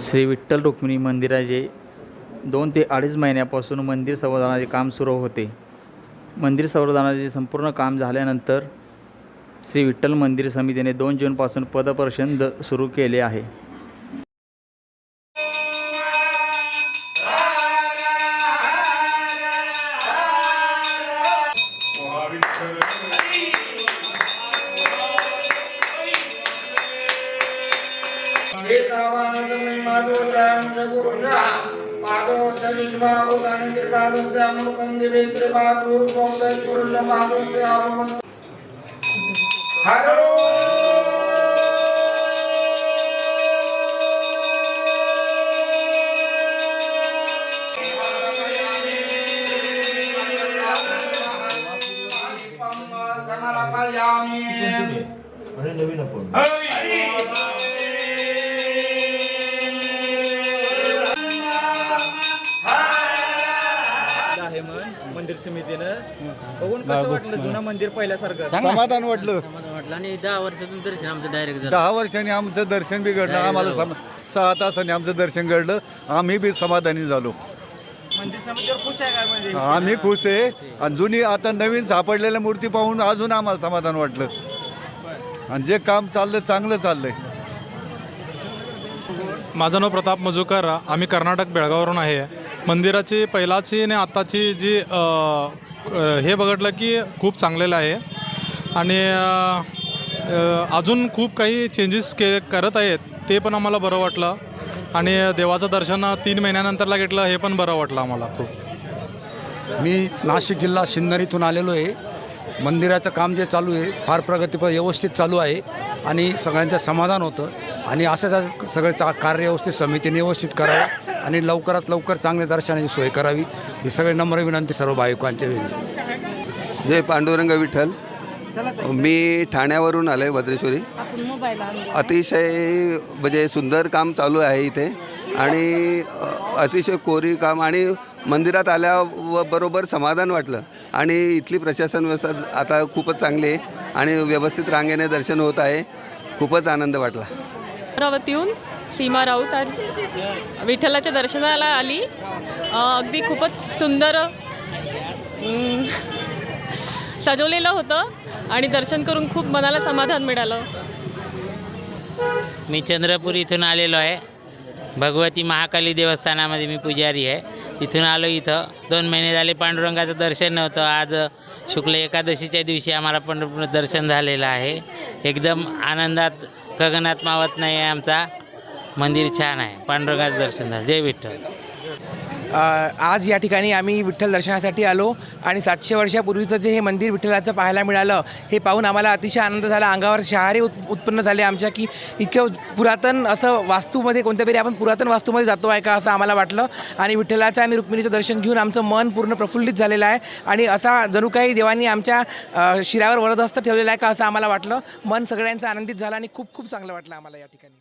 श्री विठ्ठल रुक्मिणी मंदिराचे दोन ते अडीच महिन्यापासून मंदिर संवर्धनाचे काम सुरू होते. मंदिर संवर्धनाचे संपूर्ण काम झाल्यानंतर श्री विठ्ठल मंदिर समितीने दोन जूनपासून पदपर्शन द सुरू केले आहे. आहे मंदिर समितीनं. बघून कसं वाटलं जुनं मंदिर पहिल्यासारखं? समाधान वाटलं. वाटलं आणि दहा वर्षातून दर्शन आमचं डायरेक्ट झालं. दहा वर्षांनी आमचं दर्शन बिघडलं. आम्हाला सम सहा तासांनी आमचं दर्शन घडलं. आम्ही बी समाधानी झालो. मंदिर समितीवर खुश आहे काय म्हणजे? आम्ही खुश आहे. आणि जुनी आता नवीन सापडलेल्या मूर्ती पाहून अजून आम्हाला समाधान वाटलं. आणि जे काम चाललं चांगलं चाललंय. माझं नाव प्रताप मजुकर आम्ही कर्नाटक बेळगाववरून आहे. मंदिराची पहिलाची आणि आत्ताची जी हे बघितलं की खूप चांगलेलं आहे. आणि अजून खूप काही चेंजेस के करत आहेत ते पण आम्हाला बरं वाटलं. आणि देवाचं दर्शन तीन महिन्यानंतरला घेतलं हे पण बरं वाटलं आम्हाला खूप. मी नाशिक जिल्हा सिन्नरीतून आलेलो आहे. मंदिराचं काम जे चालू आहे फार प्रगतीपर व्यवस्थित चालू आहे आणि सगळ्यांचं समाधान होतं. आणि असं सगळं चा कार्य व्यवस्थित समितीने व्यवस्थित करावं आणि लवकरात लवकर चांगल्या दर्शनाची सोय करावी. ही सगळी नम्र विनंती सर्व भाविकांच्या जय पांडुरंग विठ्ठल. मी ठाण्यावरून आलो आहे भद्रेश्वरी. अतिशय म्हणजे सुंदर काम चालू आहे इथे. आणि अतिशय कोरी काम आणि मंदिरात आल्या बरोबर समाधान वाटलं. आणि इथली प्रशासन व्यवस्था आता खूपच चांगली आहे आणि व्यवस्थित रांगेने दर्शन होत आहे. खूपच आनंद वाटला. अमरावतीहून सीमा राऊत आली विठ्ठलाच्या दर्शनाला आली. अगदी खूपच सुंदर सजवलेलं होतं आणि दर्शन करून खूप मनाला समाधान मिळालं. मी चंद्रपूर इथून आलेलो आहे. भगवती महाकाली देवस्थानामध्ये मी पुजारी आहे. इथून आलो इथं. दोन महिने झाले पांडुरंगाचं दर्शन नव्हतं. आज शुक्ल एकादशीच्या दिवशी आम्हाला पंढरपूर दर्शन झालेलं आहे. एकदम आनंदात गगनात मावत नाही आहे आमचा. मंदिर छान आहे. पांडुरंगाचं दर्शन झालं. जय विठ्ठल. आज या ठिकाणी आम्ही विठ्ठल दर्शनासाठी आलो आणि सातशे वर्षापूर्वीचं जे हे मंदिर विठ्ठलाचं पाहायला मिळालं हे पाहून आम्हाला अतिशय आनंद झाला. अंगावर शहारे उत् उत्पन्न झाले आमच्या की इतकं पुरातन असं वास्तूमध्ये कोणत्या तरी आपण पुरातन वास्तूमध्ये जातो आहे का असं आम्हाला वाटलं. आणि विठ्ठलाचं आणि रुक्मिणीचं दर्शन घेऊन आमचं मन पूर्ण प्रफुल्लित झालेलं आहे. आणि असा जणू काही देवांनी आमच्या शिरावर वरदहस्त ठेवलेला आहे का असं आम्हाला वाटलं. मन सगळ्यांचं आनंदित झालं आणि खूप खूप चांगलं वाटलं आम्हाला या ठिकाणी.